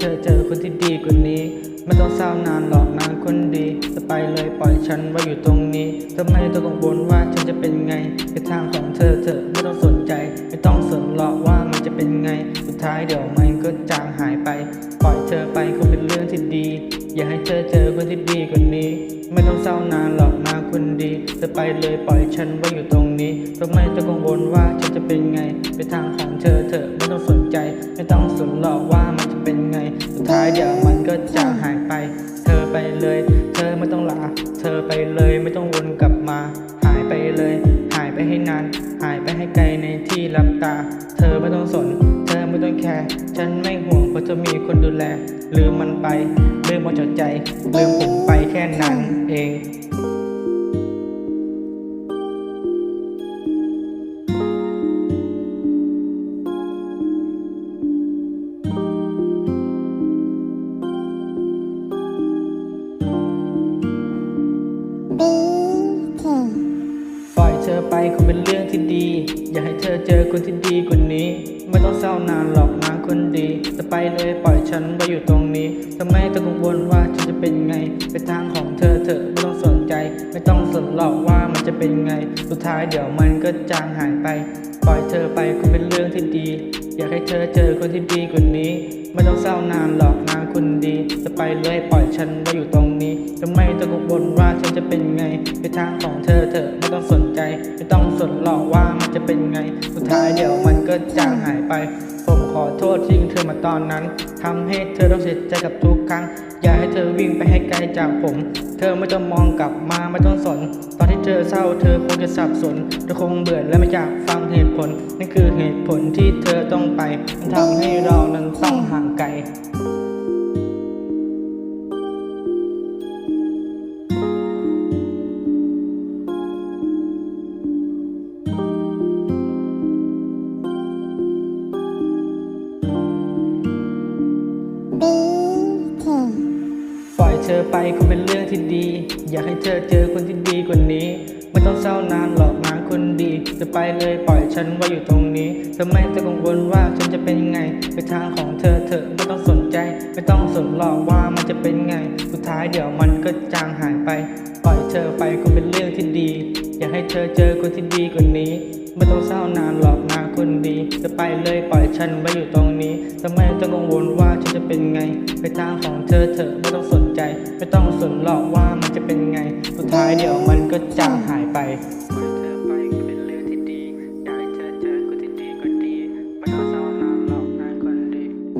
เธอเจอคนที่ดีกว่านี้ ไม่ต้องเศร้านานหรอกนานคนดี จะไปเลยปล่อยฉันไว้อยู่ตรงนี้ทำไมต้องกังวลว่าฉันจะเป็นไงในทางของเธอเธอไม่ต้องสนใจ ไม่ต้องสนหรอกว่ามันจะเป็นไง สุดท้ายเดี๋ยวมันก็จางหายไป ปล่อยเธอไปคงเป็นเรื่องที่ดี อยากให้เธอเจอคนที่ดีกว่านี้ไม่ต้องเศร้านานหรอกนาคนดีจะไปเลยปล่อยฉันไว้อยู่ตรงนี้ทำไมต้องกังวลว่าฉันจะเป็นไง ไปทางของเธอเธอไม่ต้องสนใจ ไม่ต้องสนหรอกว่ามันจะเป็น ท้ายเดี๋ยวมันก็จะหายไป เธอไปเลย เธอไม่ต้องลา เธอไปเลยไม่ต้องวนกลับมา หายไปเลย หายไปให้นาน หายไปให้ไกลในที่ลับตา เธอไม่ต้องสน เธอไม่ต้องแคร์ ฉันไม่ห่วงเพราะจะมีคนดูแล ลืมมันไปลืมมันจดใจลืมผมไปแค่นั้นเอง บีปล่อยเธอไปคงเป็นเรื่องที่ดี อยากให้เธอเจอคนที่ดีกว่านี้ ไม่ต้องเศร้านานหรอกนะคนดี จะไปเลยปล่อยฉันไว้อยู่ตรงนี้ทำไมต้องกังวลว่าฉันจะเป็นไง ไปทางของเธอเธอไม่ต้องสนใจ ไม่ต้องสนหรอกว่ามันจะเป็นไง สุดท้ายเดี๋ยวมันก็จางหายไป ล่อยเธอไปคงเป็นเรื่องที่ดี อยากให้เธอเจอคนที่ดีกว่านี้ ไม่ต้องเศร้านานหรอกนะคุณดี จะไปเลยปล่อยฉันไว้อยู่ตรงนี้ทำไมต้องกังวลว่าฉันจะเป็นไงไปทางของเธอเธอไม่ต้องสนใจ ไม่ต้องสนหรอกว่ามันจะเป็นไง สุดท้ายเดี๋ยวมันก็จางหายไป ผมขอโทษที่เธอมาตอนนั้นทำให้เธอต้องเสียใจกับทุกครั้ง อย่าให้เธอวิ่งไปให้ไกลจากผม เธอไม่ต้องมองกลับมาไม่ต้องสน ตอนที่เธอเศร้าเธอคงจะสับสน เธอคงเบื่อและไม่อยากฟังเหตุผลนั่นคือเหตุผลที่เธอต้องไปมันทำให้เรานั้นต้องห่างไกล เธอไปคงเป็นเรื่องที่ดี อยากให้เธอเจอคนที่ดีกว่านี้ ไม่ต้องเศร้านานหรอกนะคนดีจะไปเลยปล่อยฉันไว้อยู่ตรงนี้ทำไมจะกังวลว่าฉันจะเป็นไงไปทางของเธอเธอไม่ต้องสนใจ ไม่ต้องสนหรอกว่ามันจะเป็นไง สุดท้ายเดี๋ยวมันก็จางหายไป ปล่อยเธอไปคงเป็นเรื่องที่ดี อยากให้เธอเจอคนที่ดีกว่านี้ ไม่ต้องเศร้านานหรอกนาคนดี จะไปเลยปล่อยฉันไว้อยู่ตรงนี้ทำไมต้องกังวลว่าฉันจะเป็นไง ไปทางของเธอเธอไม่ต้องสนใจ ไม่ต้องสนหรอกว่ามันจะเป็นไง สุดท้ายเดี๋ยวมันก็จางหายไป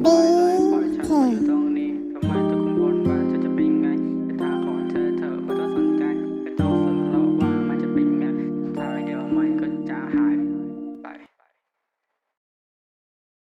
ดี